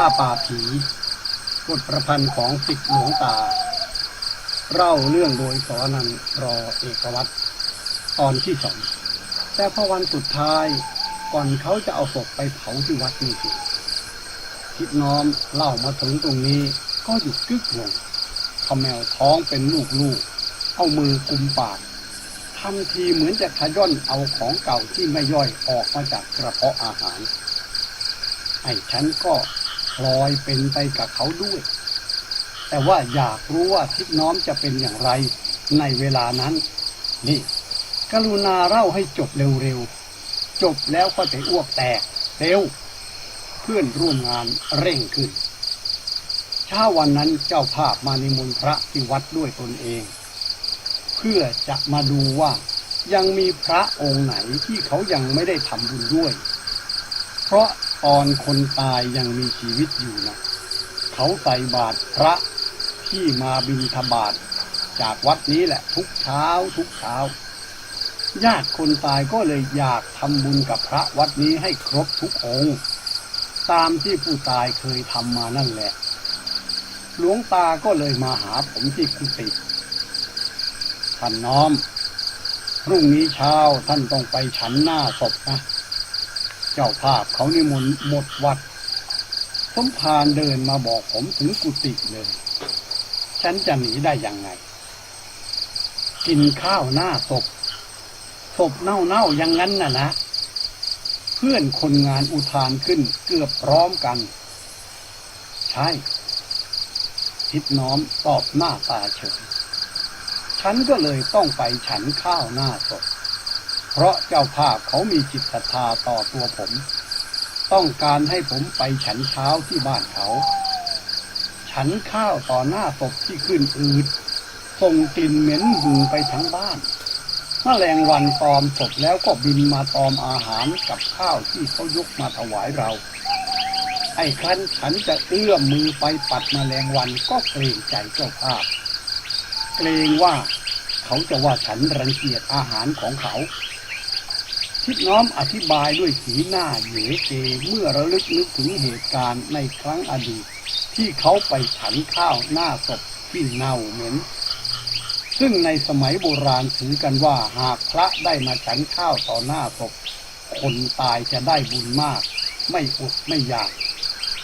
ผ้าป่าผีบทประพันธ์ของสิทธิหลวงตา เล่าเรื่องโดยสอนันรอเอกวัตรตอนที่สองแต่พอวันสุดท้ายก่อนเขาจะเอาศพไปเผาที่วัดนี่สิทิดน้อมเล่ามาถึงตรงนี้ก็หยุดกึกลงขมแมวท้องเป็นลูกๆ เอามือกุมปากทำทีเหมือนจะขย่อนเอาของเก่าที่ไม่ย่อยออกมาจากกระเพาะอาหาร ไอ้ฉันก็ พลอยเป็นไปกับเขาด้วย แต่ว่าอยากรู้ว่าทิศน้อมจะเป็นอย่างไรในเวลานั้น นี่ กรุณาเล่าให้จบเร็วๆ จบแล้วก็จะอ้วกแตก เร็ว เพื่อนร่วมงานเร่งขึ้นเช้าวันนั้นเจ้าภาพมานิมนต์พระที่วัดด้วยตนเอง เพื่อจะมาดูว่ายังมีพระองค์ไหนที่เขายังไม่ได้ทำบุญด้วย เพราะ ตอนคนตายยังมีชีวิตอยู่นะเขาใส่บาตรพระที่มาบิณฑบาตจากวัดนี้แหละ ทุกเช้าทุกเช้าญาติคนตายก็เลยอยากทำบุญกับพระวัดนี้ให้ครบทุกองค์ ตามที่ผู้ตายเคยทำมานั่นแหละ หลวงตาก็เลยมาหาผมที่กุฏิท่านน้อม พรุ่งนี้เช้าท่านต้องไปฉันหน้าศพนะ เจ้าภาพเขานิมนต์หมดวัด สมภารเดินมาบอกผมถึงกุฏิเลย ฉันจะหนีได้ยังไง กินข้าวหน้าศพ ศพเน่าๆอย่างนั้นน่ะนะ เพื่อนคนงานอุทานขึ้นเกือบพร้อมกัน ใช่ทิดน้อมตอบหน้าตาเฉย ฉันก็เลยต้องไปฉันข้าวหน้าศพ เพราะเจ้าภาพเขามีจิตศรัทธาต่อตัวผม ต้องการให้ผมไปฉันเช้าที่บ้านเขา ฉันข้าวต่อหน้าศพที่ขึ้นอืดส่งกลิ่นเหม็นหืนไปทั้งบ้านมแมลงวันตอมศพแล้วก็บินมาตอมอาหารกับข้าวที่เขายกมาถวายเรา ไอ้ครั้นฉันจะเอื้อมมือไปปัดมแมลงวันก็เกรงใจเจ้าภาพ เกรงว่าเขาจะว่าฉันรังเกียจอาหารของเขา ทิดน้อมอธิบายด้วยสีหน้าเหยเกเมื่อระลึกนึกถึงเหตุการณ์ในครั้งอดีต ที่เขาไปฉันข้าวหน้าศพที่เน่าเหม็น ซึ่งในสมัยโบราณถือกันว่าหากพระได้มาฉันข้าวต่อหน้าศพ คนตายจะได้บุญมาก ไม่อดไม่อยาก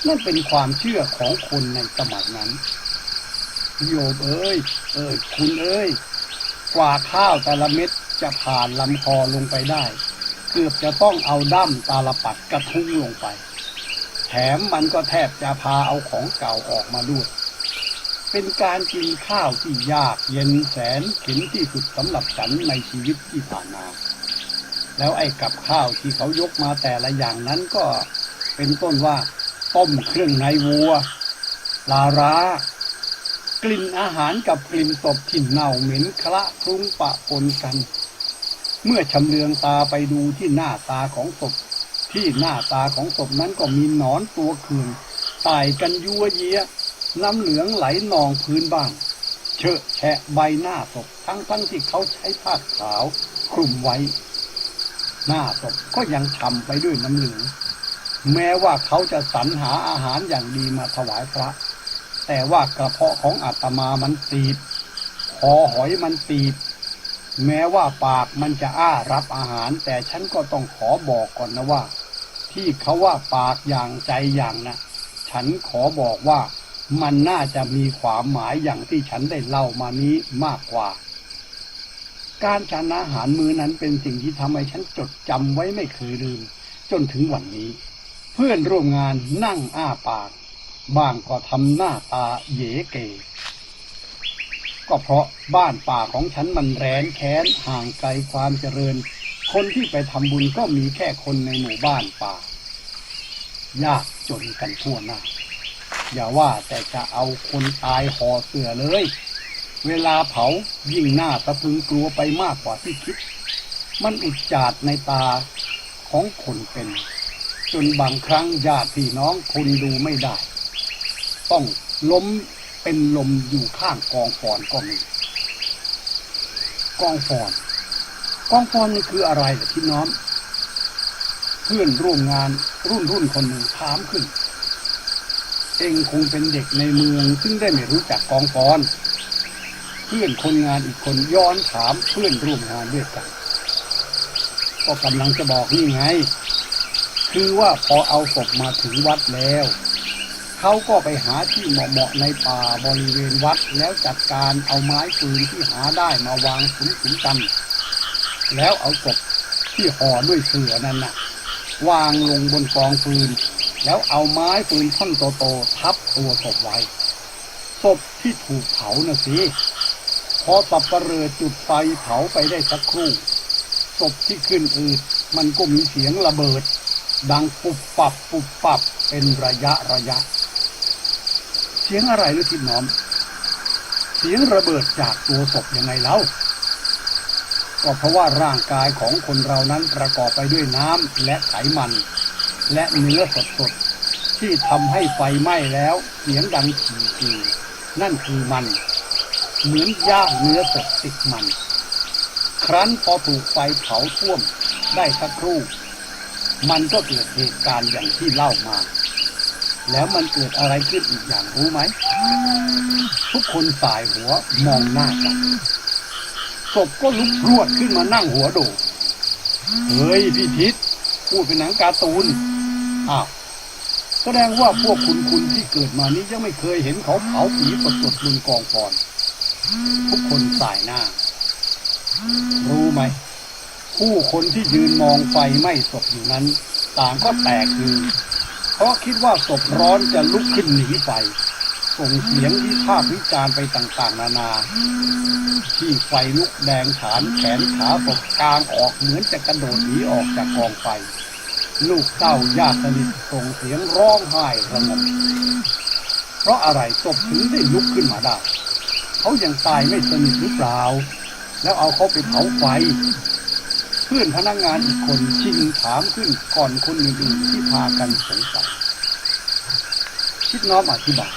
นั่นเป็นความเชื่อของคนในสมัยนั้นโยมเอ้ย เอ้ยคุณเอ้ย กว่าข้าวแต่ละเม็ดจะผ่านลำคอลงไปได้ เกือบจะต้องเอาด้ามตาลปัดกระทุ้งลงไป แถมมันก็แทบจะพาเอาของเก่าออกมาด้วย เป็นการกินข้าวที่ยากเย็นแสนเข็นที่สุดสำหรับฉันในชีวิตที่ผ่านมา แล้วไอ้กับข้าวที่เขายกมาแต่ละอย่างนั้นก็เป็นต้นว่า ต้มเครื่องในวัวลาร้ากลิ่นอาหารกับกลิ่นศพที่เน่าเหม็นคละคลุ้งปะปนกัน เมื่อชำเลืองตาไปดูที่หน้าตาของศพ ที่หน้าตาของศพนั้นก็มีหนอนตัวเคืองตายกันยัวเยียน้ำเหลืองไหลนองพื้นบ้างเชอะแฉะใบหน้าศพทั้งทั้งที่เขาใช้ผ้าขาวคลุมไว้ หน้าศพก็ยังฉ่ำไปด้วยน้ำเหลืองแม้ว่าเขาจะสรรหาอาหารอย่างดีมาถวายพระ แต่ว่ากระเพาะของอาตมามันตีบคอหอยมันตีบ แม้ว่าปากมันจะอ้ารับอาหาร แต่ฉันก็ต้องขอบอกก่อนนะว่า ที่เขาว่าปากอย่างใจอย่างนะฉันขอบอกว่ามันน่าจะมีความหมายอย่างที่ฉันได้เล่ามานี้มากกว่า การฉันอาหารมื้อนั้นเป็นสิ่งที่ทำให้ฉันจดจำไว้ไม่เคยลืม จนถึงวันนี้ เพื่อนร่วมงานนั่งอ้าปาก บางก็ทำหน้าตาเยเก ก็เพราะบ้านป่าของฉันมันแรนแค้นห่างไกลความเจริญ คนที่ไปทำบุญก็มีแค่คนในหมู่บ้านป่า ยากจนกันทั่วหน้า อย่าว่าแต่จะเอาคนตายห่อเสือเลย เวลาเผายิ่งหน้าตะพึงกลัวไปมากกว่าที่คิด มันอุจจาดในตาของคนเป็น จนบางครั้งญาติพี่น้องคนดูไม่ได้ ต้องล้ม เป็นลมอยู่ข้างกองฟอนก็มีกองฟอนกองฟอนนี่คืออะไรล่ะพี่น้องเพื่อนร่วมงานรุ่นรุ่นคนหนึ่งถามขึ้น เองคงเป็นเด็กในเมืองซึ่งได้ไม่รู้จักกองฟอน เพื่อนคนงานอีกคนย้อนถามเพื่อนร่วมงานด้วยกัน ก็กำลังจะบอกนี่ไง คือว่าพอเอาศพมาถึงวัดแล้ว เขาก็ไปหาที่เหมาะๆในป่าบริเวณวัดแล้วจัดการเอาไม้ฟืนที่หาได้มาวางสุมๆกัน แล้วเอาศพที่ห่อด้วยเสื่อนั่นน่ะ วางลงบนกองฟืน แล้วเอาไม้ฟืนท่อนโตๆทับตัวศพไว้ศพที่ถูกเผาน่ะสิพอสับประเรือจุดไฟเผาไปได้สักครู่ศพที่ขึ้นอืดมันก็มีเสียงระเบิด ดังปุบปับปุบปับเป็นระยะระยะ สียงอะไรหรือทิดน้อม เสียงระเบิดจากตัวศพยังไงเล่าก็เพราะว่าร่างกายของคนเรานั้นประกอบไปด้วยน้ำและไขมัน และเนื้อสดๆที่ทำให้ไฟไหม้แล้วเสียงดังขี่ๆนั่นคือมัน เหมือนย่างเนื้อสดติดมัน ครั้นพอถูกไฟเผาท่วมได้สักครู่ มันก็เกิดเหตุการณ์อย่างที่เล่ามา แล้วมันเกิดอะไรขึ้นอีกอย่างรู้ไหม ทุกคนสายหัวมองหน้ากันศพก็ลุกรวดขึ้นมานั่งหัวโดดเฮ้ยพี่ทิศพูดเป็นหนังการ์ตูนอ้าวแสดงว่าพวกคุณคุณที่เกิดมานี้ยังไม่เคยเห็นเขาเผาผีสดๆบนกองฟอนทุกคนสายหน้า รู้ไหม ผู้คนที่ยืนมองไฟไหม้ศพอยู่นั้น ต่างก็แตกคือ ราะคิดว่าศพร้อนจะลุกขึ้นหนีไฟส่งเสียงวิพากษ์วิจารณ์ไปต่างๆ นานา ที่ไฟลุกแดงฉานแขนขาศพกลางออกเหมือนจะกระโดดหนีออกจากกองไฟ ลูกเต้าญาติสนิทส่งเสียงร้องไห้ระงมเพราะอะไรศพถึงได้ลุกขึ้นมาได้เขายังตายไม่สนิทหรือเปล่า แล้วเอาเขาไปเผาไฟ พื่อนพนักงานอีกคนชิงถามขึ้นก่อนคนอื่นๆที่พากันสงสัยคิดน้อมอธิบาย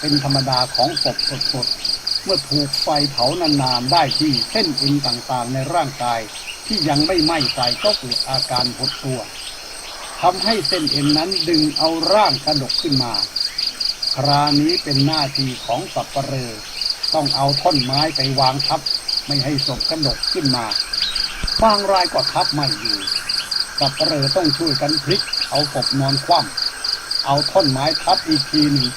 เป็นธรรมดาของศพสดๆ เมื่อถูกไฟเผานานๆ ได้ที่เส้นเอ็นต่างๆในร่างกายที่ยังไม่ไหม้ไฟก็เกิดอาการหดตัวทำให้เส้นเอ็นนั้นดึงเอาร่างกระดกขึ้นมา คราวนี้เป็นหน้าที่ของสับปะเรอต้องเอาท่อนไม้ไปวางทับ ไม่ให้ศพกระดกขึ้นมา บางรายก็ทับไม่อยู่สับปะเรอต้องช่วยกันพลิก เอาศพนอนคว่ำเอาท่อนไม้ทับอีกทีหนึ่ง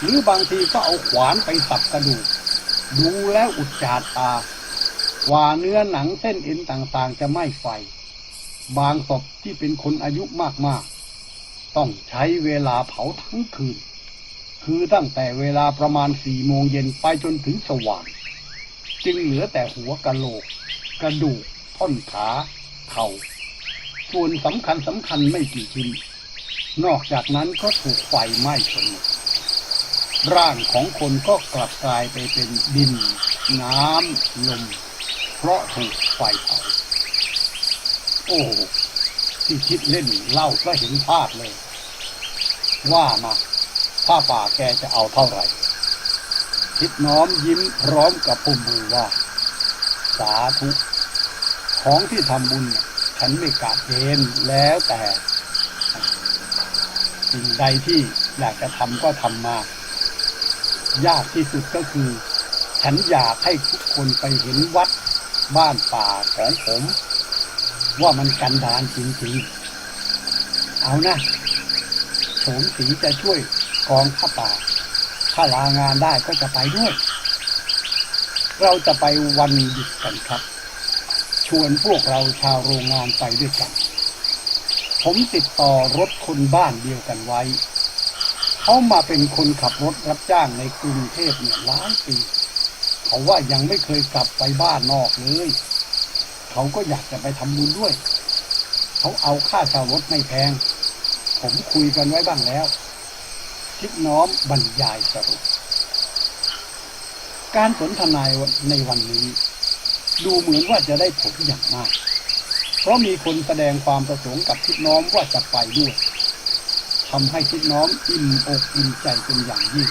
หรือบางทีก็เอาขวานไปสับกระดูก ดูแล้วอุจจาดตา ว่าเนื้อหนังเส้นเอ็นต่างๆ จะไหม้ไฟ บางศพที่เป็นคนอายุมากๆ ต้องใช้เวลาเผาทั้งคืน คือตั้งแต่เวลาประมาณสี่โมงเย็นไปจนถึงสว่าง จึงเหลือแต่หัวกะโหลก กระดูก ท่อนขาเข่าส่วนสำคัญสำคัญไม่กี่ชิ้น นอกจากนั้นก็ถูกไฟไหม้จนหมดร่างของคนก็กลับกลายไปเป็นดิน น้ำลมเพราะถูกไฟเผาโอ้ที่คิดเล่นเล่าก็เห็นภาพเลย ว่ามาผ้าป่าแกจะเอาเท่าไหร่ คิดน้อมยิ้มพร้อมกับปุ่มมือว่า สาธุ ของที่ทำบุญน่ะฉันไม่กะเกณฑ์แล้วแต่สิ่งใดที่อยากจะทำก็ทำมายากที่สุดก็คือ ฉันอยากให้ทุกคนไปเห็นวัดบ้านป่าของผม ว่ามันกันดานจริงๆ เอานะโฉมสีจะช่วยกองผ้าป่า ถ้าลางานได้ก็จะไปด้วย เราจะไปวันหยุดกันครับ ชวนพวกเราชาวโรงงานไปด้วยกัน ผมติดต่อรถคนบ้านเดียวกันไว้ เขามาเป็นคนขับรถรับจ้างในกรุงเทพเนี่ยล้านปี เขาว่ายังไม่เคยกลับไปบ้านนอกเลย เขาก็อยากจะไปทำบุญด้วย เขาเอาค่าเช่ารถไม่แพง ผมคุยกันไว้บ้างแล้วคิดน้อมบรรยายสรุป การสนทนาในวันนี้ ดูเหมือนว่าจะได้ผลอย่างมาก เพราะมีคนแสดงความประสงค์กับทิดน้อมว่าจะไปด้วยทำให้ทิดน้อมอิ่มอกอิ่มใจเป็นอย่างยิ่ง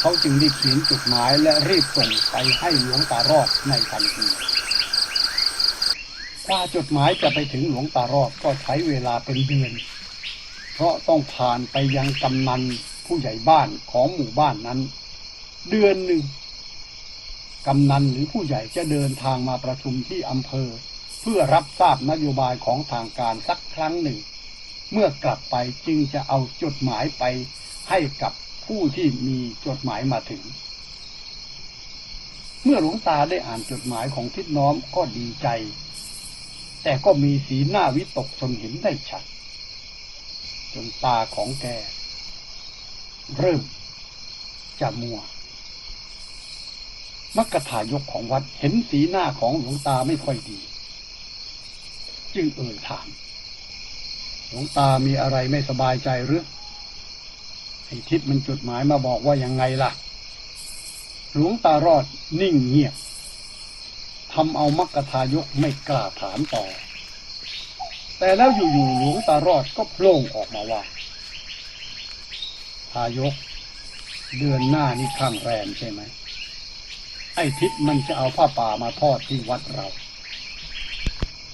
เขาจึงได้เขียนจดหมายและรีบส่งไปให้หลวงตารอดในทันทีกว่าจดหมายจะไปถึงหลวงตารอดก็ใช้เวลาเป็นเดือน เพราะต้องผ่านไปยังกำนันผู้ใหญ่บ้านของหมู่บ้านนั้น เดือนหนึ่ง กำนันหรือผู้ใหญ่จะเดินทางมาประชุมที่อำเภอ เพื่อรับทราบนโยบายของทางการสักครั้งหนึ่ง เมื่อกลับไปจึงจะเอาจดหมายไปให้กับผู้ที่มีจดหมายมาถึง เมื่อหลวงตาได้อ่านจดหมายของทิดน้อมก็ดีใจ แต่ก็มีสีหน้าวิตกจนเห็นได้ชัด จนตาของแก เริ่มจะมัว มักกะถายกของวัดเห็นสีหน้าของหลวงตาไม่ค่อยดี จึงเอ่ยถาม หลวงตามีอะไรไม่สบายใจหรือไอ้ทิศมันจดหมายมาบอกว่ายังไงล่ะ หลวงตารอดนิ่งเงียบทำเอามักกะทายกไม่กล้าถามต่อ แต่แล้วอยู่ๆหลวงตารอดก็โผล่ออกมาว่าทายก เดือนหน้านี่ข้างแรมใช่ไหม ไอ้ทิศมันจะเอาผ้าป่ามาทอดที่วัดเรา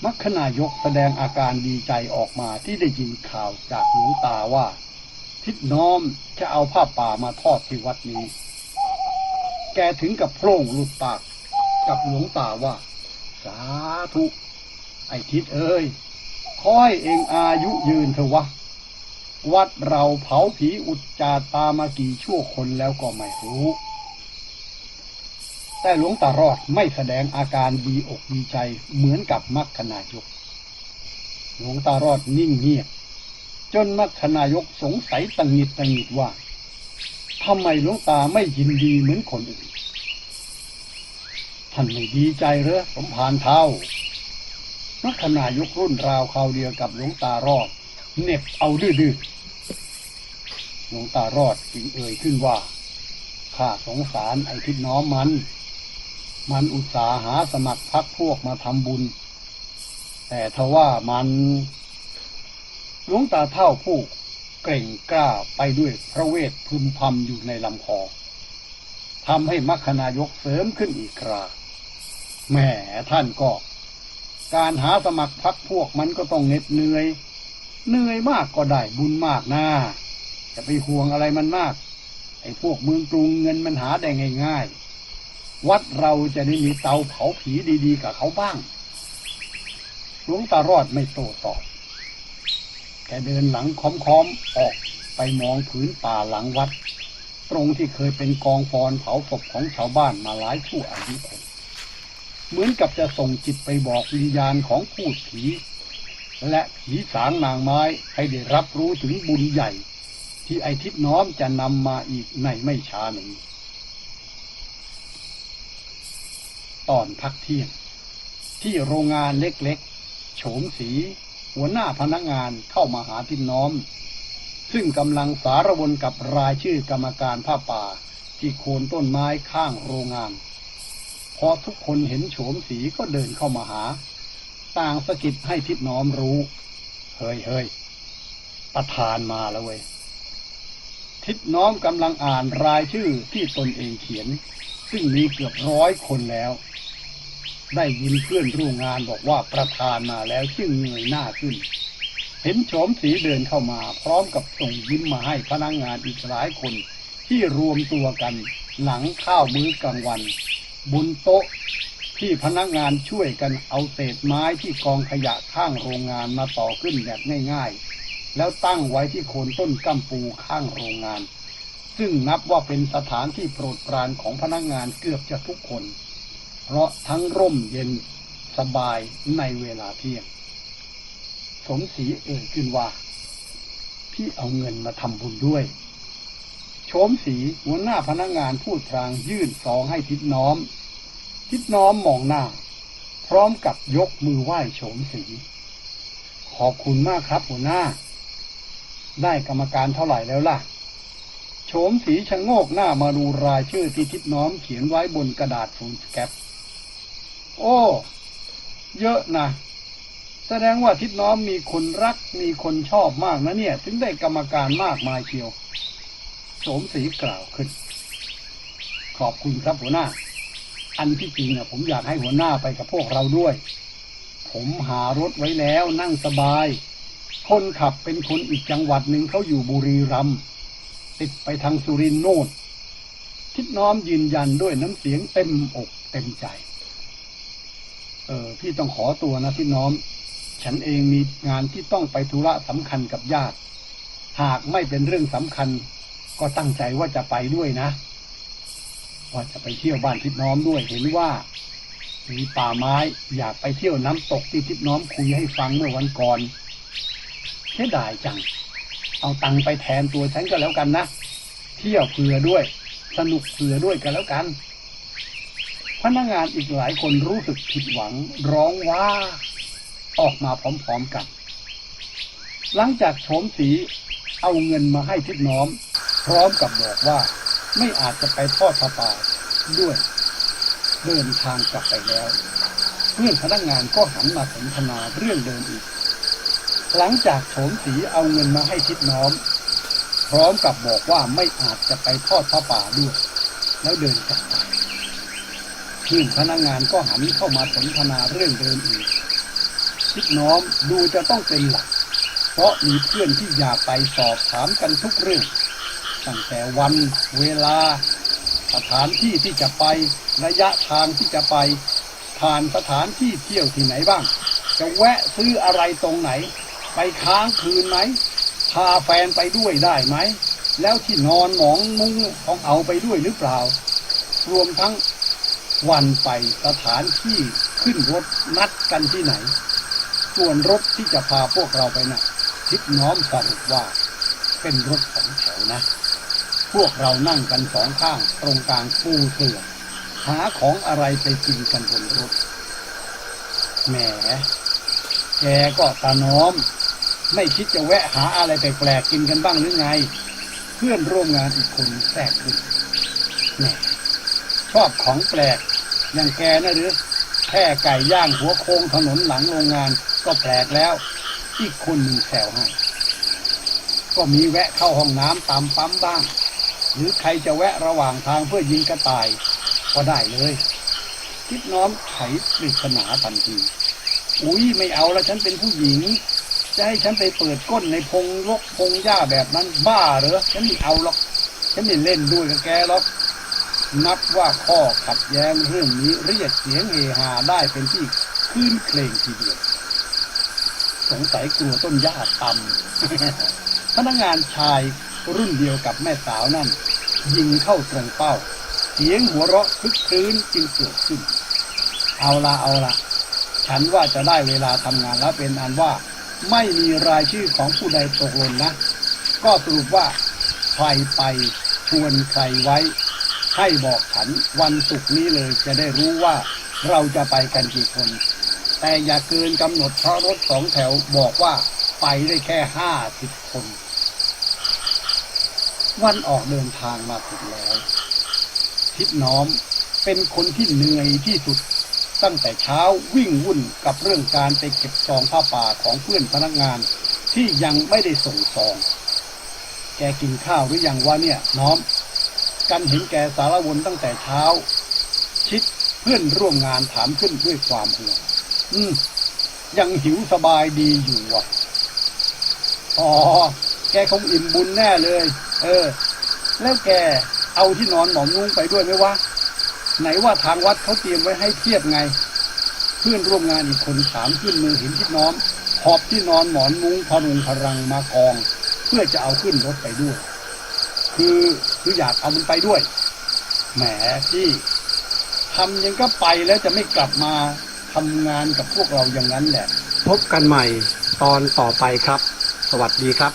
มัคคณายกแสดงอาการดีใจออกมาที่ได้ยินข่าวจากหลวงตาว่า ทิศน้อมจะเอาผ้าป่ามาทอดที่วัดนี้ แกถึงกับโพร่งหลุดปากกับหลวงตาว่า สาธุ ไอ้ทิศเอ้ยขอให้เองอายุยืนเถอะวะ วัดเราเผาผีอุจจาตามากี่ชั่วคนแล้วก็ไม่รู้ แต่หลวงตารอดไม่แสดงอาการดีอกดีใจเหมือนกับมัคคณายก หลวงตารอดนิ่งเงียบ จนมัคคณายกสงสัยตังหิดตังหิดว่าทำไมหลวงตาไม่ยินดีเหมือนคนอื่น ท่านไม่ดีใจเหรอสมภารเท่ามัคคณายกรุ่นราวคราวเดียวกับหลวงตารอดเน็บเอาดื้อหลวงตารอดจึงเอ่ยขึ้นว่าข้าสงสารไอ้ทิดน้อมมัน มันอุตสาหาสมัครพักพวกมาทำบุญ แต่ทว่ามันหลวงตาเท่าผู้เกร่งกล้าไปด้วยพระเวทพึมพำอยู่ในลำคอทำให้มัคคณายกเสริมขึ้นอีกคราแหมท่านก็ การหาสมัครพักพวกมันก็ต้องเหน็ดเหนื่อย เหนื่อยมากก็ได้บุญมากนะจะไปห่วงอะไรมันมาก ไอ้พวกเมืองกรุงเงินมันหาได้ง่ายๆ วัดเราจะได้มีเตาเผาผีดีๆ กับเขาบ้าง หลวงตารอดไม่โตตอบ แกเดินหลังค้อมๆออกไปมองผืนป่าหลังวัด ตรงที่เคยเป็นกองฟอนเผาศพของชาวบ้านมาหลายชั่วอายุคน เหมือนกับจะส่งจิตไปบอกวิญญาณของผู้ผี และผีสางนางไม้ให้ได้รับรู้ถึงบุญใหญ่ ที่ไอทิศน้อมจะนำมาอีกในไม่ช้านี้ ตอนพักเที่ยง ที่โรงงานเล็กๆ โฉมสี หัวหน้าพนักงานเข้ามาหาทิศน้อม ซึ่งกำลังสารวนกับรายชื่อกรรมการผ้าป่าที่โคนต้นไม้ข้างโรงงาน พอทุกคนเห็นโฉมสีก็เดินเข้ามาหา ต่างสะกิดให้ทิศน้อมรู้ เฮ้ยเฮ้ยประธานมาแล้วเว้ยทิศน้อมกำลังอ่านรายชื่อที่ตนเองเขียน ซึ่งมีเกือบร้อยคนแล้ว ได้ยินเพื่อนร่วมงานบอกว่าประธานมาแล้วจึงเงยหน้าขึ้น เห็นโฉมสีเดินเข้ามา พร้อมกับส่งยิ้มมาให้พนักงงานอีกหลายคน ที่รวมตัวกันหลังข้าวมื้อกลางวัน บนโต๊ะที่พนักงานช่วยกันเอาเศษไม้ที่กองขยะข้างโรงงานมาต่อขึ้นแบบง่ายๆ แล้วตั้งไว้ที่โคนต้นกัมปูข้างโรงงาน ซึ่งนับว่าเป็นสถานที่โปรดปรานของพนักงานเกือบจะทุกคน เพราะทั้งร่มเย็นสบายในเวลาเที่ยง สมศรีเอ่ยขึ้นว่า พี่เอาเงินมาทำบุญด้วย โฉมสีหัวหน้าพนักงานพูดพลางยื่นซองให้ทิศน้อม ทิศน้อมมองหน้า พร้อมกับยกมือไหว้โฉมสีขอบคุณมากครับหัวหน้า ได้กรรมการเท่าไหร่แล้วล่ะโฉมสีชะโงกหน้ามาดูรายชื่อที่ทิศน้อมเขียนไว้บนกระดาษฟูลสแคป โอ้ เยอะนะ แสดงว่าทิศน้อมมีคนรักมีคนชอบมากนะเนี่ย ถึงได้กรรมการมากมายเชียวโฉมสีกล่าวขึ้น ขอบคุณครับหัวหน้า อันที่จริงนะผมอยากให้หัวหน้าไปกับพวกเราด้วย ผมหารถไว้แล้วนั่งสบาย คนขับเป็นคนอีกจังหวัดหนึ่งเขาอยู่บุรีรัมย์ติดไปทางสุรินทร์โน่นทิดน้อมยืนยันด้วยน้ำเสียงเต็มอกเต็มใจ เออพี่ต้องขอตัวนะทิดน้อม ฉันเองมีงานที่ต้องไปธุระสำคัญกับญาติ หากไม่เป็นเรื่องสำคัญ ก็ตั้งใจว่าจะไปด้วยนะ ว่าจะไปเที่ยวบ้านทิดน้อมด้วยเห็นว่า มีป่าไม้อยากไปเที่ยวน้ำตกที่ทิดน้อมคุยให้ฟังเมื่อวันก่อนเสียดายจัง เอาตังไปแทนตัวฉันก็แล้วกันนะ เที่ยวเผื่อด้วย สนุกเผื่อด้วยกันแล้วกัน พนักงานอีกหลายคนรู้สึกผิดหวังร้องว่าออกมาพร้อมๆกัน หลังจากโฉมสีเอาเงินมาให้ทิดน้อม พร้อมกับบอกว่าไม่อาจจะไปทอดผ้าป่าด้วยเดินทางกลับไปแล้ว เพื่อนพนักงานก็หันมาสนทนาเรื่องเดิมอีก หลังจากโฉมสีเอาเงินมาให้ทิดน้อม พร้อมกับบอกว่าไม่อาจจะไปทอดผ้าป่าด้วย แล้วเดินกลับไป เพื่อนพนักงานก็หันเข้ามาสนทนาเรื่องเดิมอีกทิดน้อมดูจะต้องเป็นหลัก เพราะมีเพื่อนที่อยากไปสอบถามกันทุกเรื่อง ตั้งแต่วันเวลา สถานที่ที่จะไประยะทางที่จะไป ผ่านสถานที่เที่ยวที่ไหนบ้าง จะแวะซื้ออะไรตรงไหน ไปค้างคืนไหมพาแฟนไปด้วยได้ไหม แล้วที่นอนหมองมุ้งต้องเอาไปด้วยหรือเปล่า รวมทั้ง วันไปสถานที่ขึ้นรถนัดกันที่ไหน ส่วนรถที่จะพาพวกเราไปนะ่ะทิศน้อมสรุปว่า เป็นรถสองแถวนะ พวกเรานั่งกันสองข้างตรงกลางปูเสื่อหาของอะไรไปกินกันบนรถ แหม แกก็ตาน้อม ไม่คิดจะแวะหาอะไรแปลกๆกินกันบ้างหรือไง เพื่อนร่วมงานอีกคนแทรกขึ้นแหม ชอบของแปลก อย่างแกนะหรือแค่ไก่ย่างหัวโค้งถนนหลังโรงงานก็แปลกแล้ว อีกคนหนึ่งแซวให้ก็มีแวะเข้าห้องน้ำตามปั๊มบ้าง หรือใครจะแวะระหว่างทางเพื่อยิงกระต่าย ก็ได้เลยทิดน้อมไขปริศนาทันที อุ้ยไม่เอาละฉันเป็นผู้หญิง จะให้ฉันไปเปิดก้นในพงรกพงหญ้าแบบนั้นบ้าเหรอ ฉันไม่เอาหรอก ฉันไม่เล่นด้วยกับแกหรอก นับว่าข้อขัดแย้งเรื่องนี้เรียกเสียงเฮฮาได้เป็นที่คลื่นเคลงทีเดียว สงสัยกลัวต้นหญ้าต่ำพนักงานชายรุ่นเดียวกับแม่สาวนั่น ยิงเข้าตรงเป้า เสียงหัวเราะคึกคืนจึงเกิดขึ้น เอาละเอาละฉันว่าจะได้เวลาทำงานแล้วเป็นอันว่า ไม่มีรายชื่อของผู้ใดตกหล่นนะ ก็สรุปว่าใครไปชวนใครไว้ ให้บอกฉันวันศุกร์นี้เลยจะได้รู้ว่าเราจะไปกันกี่คน แต่อย่าเกินกำหนดเพราะรถสองแถวบอกว่าไปได้แค่ห้าสิบคน วันออกเดินทางมาถึงแล้ว ทิดน้อมเป็นคนที่เหนื่อยที่สุดตั้งแต่เช้าวิ่งวุ่นกับเรื่องการไปเก็บซองผ้าป่าของเพื่อนพนักงานที่ยังไม่ได้ส่งซอง แกกินข้าวหรือยังวะเนี่ย น้อม กันเห็นแก่สารวนตั้งแต่เช้าชิดเพื่อนร่วมงานถามขึ้นด้วยความห่วงอืม ยังหิวสบายดีอยู่ว่ะอ๋อ แกคงอิ่มบุญแน่เลย เออ แล้วแกเอาที่นอนหมอนมุ้งไปด้วยไหมวะ ไหนว่าทางวัดเขาเตรียมไว้ให้เทียบไง เพื่อนร่วมงานอีกคนถามขึ้นมือเห็นที่น้อมหอบที่นอนหมอนมุ้งพรุงพรังมากอง เพื่อจะเอาขึ้นรถไปด้วย คือคืออยากเอามันไปด้วย แหมพี่ทำยังก็ไปแล้วจะไม่กลับมาทำงานกับพวกเราอย่างนั้นแหละ พบกันใหม่ตอนต่อไปครับ สวัสดีครับ